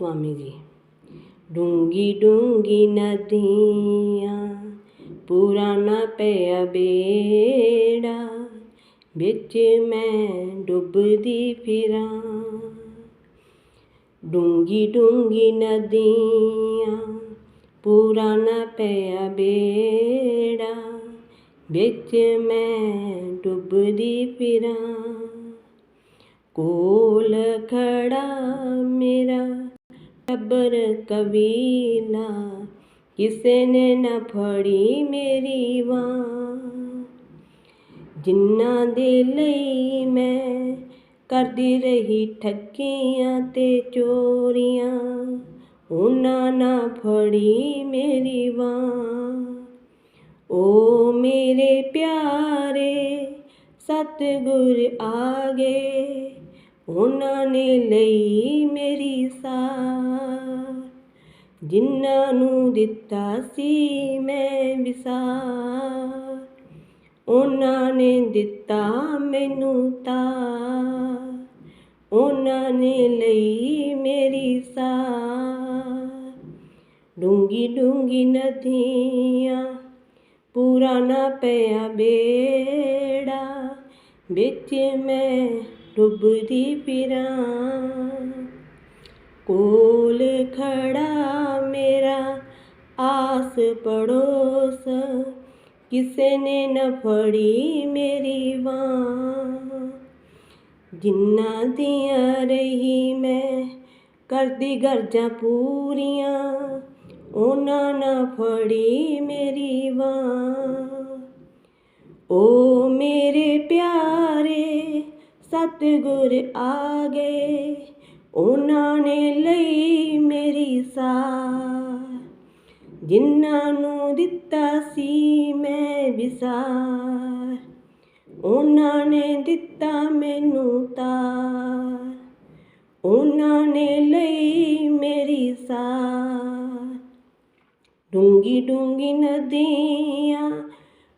ਸਵਾਮੀ ਜੀ ਡੂੰਗੀ ਡੂੰਗੀ ਨਦੀਆਂ, ਪੁਰਾਣਾ ਪਿਆ ਬੇੜਾ, ਵਿੱਚ ਮੈਂ ਡੁੱਬਦੀ ਫਿਰਾਂ। ਡੂੰਗੀ ਡੂੰਗੀ ਨਦੀਆਂ, ਪੁਰਾਣਾ ਪਿਆ ਬੇੜਾ, ਵਿੱਚ ਮੈਂ ਡੁੱਬਦੀ ਫਿਰਾਂ। ਕੋਲ ਖੜਾ ਮੇਰਾ ਟੱਬਰ ਕਬੀਲਾ ਕਿਸੇ ਨੇ ਨਾ ਫੜੀ ਮੇਰੀ ਬਾਂਹ ਜਿਨ੍ਹਾਂ ਦੇ ਲਈ ਮੈਂ ਕਰਦੀ ਰਹੀ ਠੱਗੀਆਂ ਤੇ ਚੋਰੀਆਂ, ਉਹਨਾਂ ਨਾ ਫੜੀ ਮੇਰੀ ਬਾਂਹ ਓ ਮੇਰੇ ਪਿਆਰੇ, ਸਤਿਗੁਰ ਆ ਗਏ ਉਹਨਾਂ ਨੇ ਲਈ ਮੇਰੀ ਸਾਰ। ਜਿਨ੍ਹਾਂ ਨੂੰ ਦਿੱਤਾ ਸੀ ਮੈਂ ਵਿਸਾਰ। ਉਹਨਾਂ ਨੇ ਦਿੱਤਾ ਮੈਨੂੰ ਤਾਰ। ਉਹਨਾਂ ਨੇ ਲਈ ਮੇਰੀ ਸਾਰ। ਡੂੰਗੀ ਡੂੰਗੀ ਨਦੀਆਂ ਪੁਰਾਣਾ ਪਿਆ ਬੇੜਾ। ਵਿੱਚ ਮੈਂ ਡੁੱਬਦੀ ਫਿਰਾਂ ਕੋਲ ਖੜਾ ਮੇਰਾ ਆਸ ਪੜੋਸ, ਕਿਸੇ ਨੇ ਨਾ ਫੜੀ ਮੇਰੀ ਬਾਂਹ ਜਿੰਨਾ ਦੀਆਂ ਰਹੀ ਮੈਂ ਕਰਦੀ ਗਰਜਾਂ ਪੂਰੀਆਂ, ਉਹਨਾਂ ਨਾ ਫੜੀ ਮੇਰੀ ਬਾਂਹ ਸਤਿਗੁਰ ਆ ਗਏ ਉਹਨਾਂ ਨੇ ਲਈ ਮੇਰੀ ਸਾਰ। ਜਿਨ੍ਹਾਂ ਨੂੰ ਦਿੱਤਾ ਸੀ ਮੈਂ ਵਿਸਾਰ, ਉਹਨਾਂ ਨੇ ਦਿੱਤਾ ਮੈਨੂੰ ਤਾਰ। ਉਹਨਾਂ ਨੇ ਲਈ ਮੇਰੀ ਸਾਰ। ਡੂੰਗੀ ਡੂੰਗੀ ਨਦੀਆਂ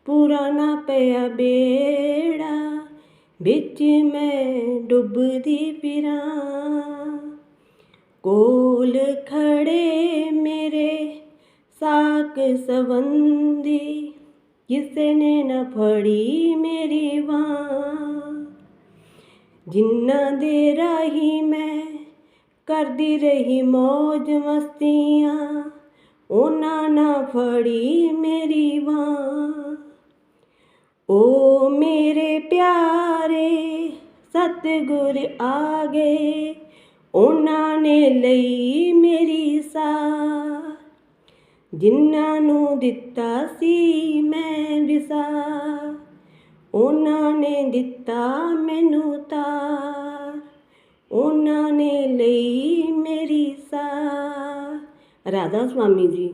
ਪੁਰਾਣਾ ਪਿਆ ਬੇ ਵਿੱਚ ਮੈਂ ਡੁੱਬਦੀ ਫਿਰਾਂ। ਕੋਲ ਖੜੇ ਮੇਰੇ ਸਾਕ ਸਵੰਦੀ ਕਿਸੇ ਨੇ ਨਾ ਫੜੀ ਮੇਰੀ ਵਾਂ ਜਿਨ੍ਹਾਂ ਦੇ ਰਾਹੀ ਮੈਂ ਕਰਦੀ ਰਹੀ ਮौज ਮਸਤੀਆਂ, ਉਹਨਾਂ ਨਾ ਫੜੀ ਮੇਰੀ ਵਾਂ ਓ ਮੇਰੇ ਪਿਆਰ ਸਤਿਗੁਰ ਆ ਗਏ ਉਹਨਾਂ ਨੇ ਲਈ ਮੇਰੀ ਸਾਰ। ਜਿਨ੍ਹਾਂ ਨੂੰ ਦਿੱਤਾ ਸੀ ਮੈਂ ਵਿਸਾ ਉਹਨਾਂ ਨੇ ਦਿੱਤਾ ਮੈਨੂੰ ਤਾਰ। ਉਹਨਾਂ ਨੇ ਲਈ ਮੇਰੀ ਸਾਰ। ਰਾਧਾ ਸੁਆਮੀ ਜੀ